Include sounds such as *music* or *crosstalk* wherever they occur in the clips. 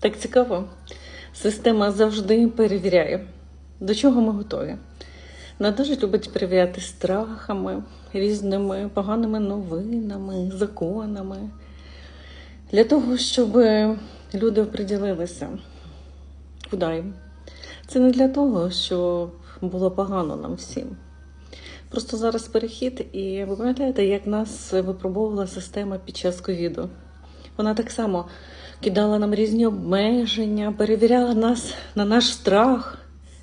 Так цікаво. Система завжди перевіряє, до чого ми готові. Вона дуже любить перевіряти страхами, різними поганими новинами, законами. Для того, щоб люди оприділилися, куди їм. Це не для того, щоб було погано нам всім. Просто зараз перехід, і ви пам'ятаєте, як нас випробовувала система під час ковіду. Вона так само кидала нам різні обмеження, перевіряла нас на наш страх,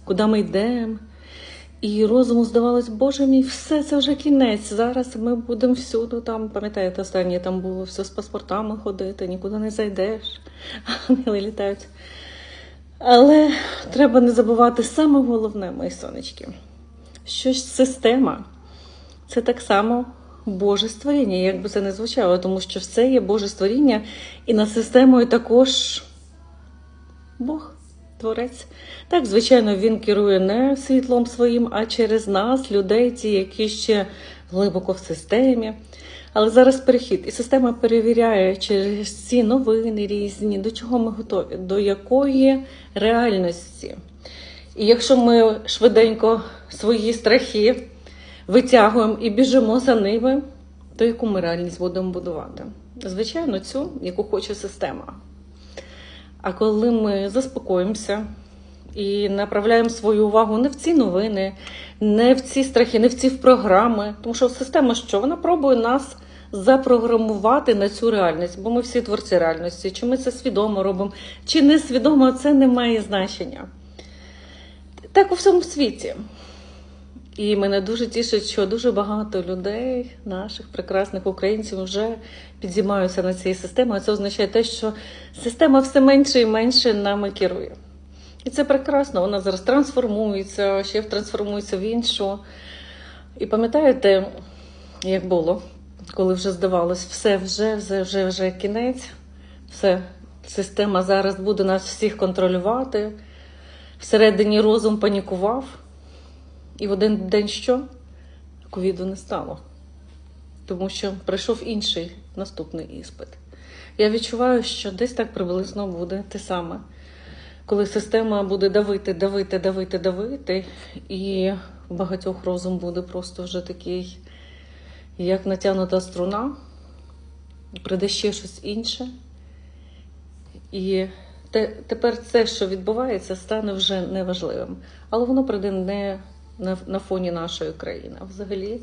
куди ми йдемо. І розуму здавалось, боже мій, все це вже кінець. Зараз ми будемо всюди там, пам'ятаєте, останнє там було все з паспортами ходити, нікуди не зайдеш, *laughs* ангели літають. Але треба не забувати саме головне, мої сонечки, що ж система це так само Боже створіння, як би це не звучало, тому що все є Боже створіння, і над системою також Бог, Творець. Так, звичайно, він керує не світлом своїм, а через нас, людей, ті, які ще глибоко в системі. Але зараз перехід, і система перевіряє через ці новини різні, до чого ми готові, до якої реальності. І якщо ми швиденько свої страхи витягуємо і біжимо за ними, то яку ми реальність будемо будувати? Звичайно, цю, яку хоче система. А коли ми заспокоїмося і направляємо свою увагу не в ці новини, не в ці страхи, не в ці програми, тому що система що? Вона пробує нас запрограмувати на цю реальність, бо ми всі творці реальності. Чи ми це свідомо робимо, чи не свідомо, це не має значення. Так у всьому світі. І мене дуже тішить, що дуже багато людей, наших прекрасних українців, вже підіймаються на цій системі. А це означає те, що система все менше і менше нами керує. І це прекрасно, вона зараз трансформується, ще трансформується в іншу. І пам'ятаєте, як було, коли вже здавалось, все вже, вже, вже, вже кінець, все, система зараз буде нас всіх контролювати. Всередині розум панікував. І в один день що? Ковіду не стало. Тому що прийшов інший наступний іспит. Я відчуваю, що десь так приблизно буде те саме. Коли система буде давити, давити, давити, давити, і в багатьох розум буде просто вже такий, як натягнута струна, прийде ще щось інше. І те, тепер це, що відбувається, стане вже неважливим. Але воно прийде не на, на фоні нашої країни, а взагалі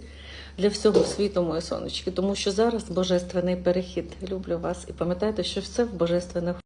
для всього світу, мої сонечки. Тому що зараз божественний перехід. Люблю вас і пам'ятайте, що все в божественних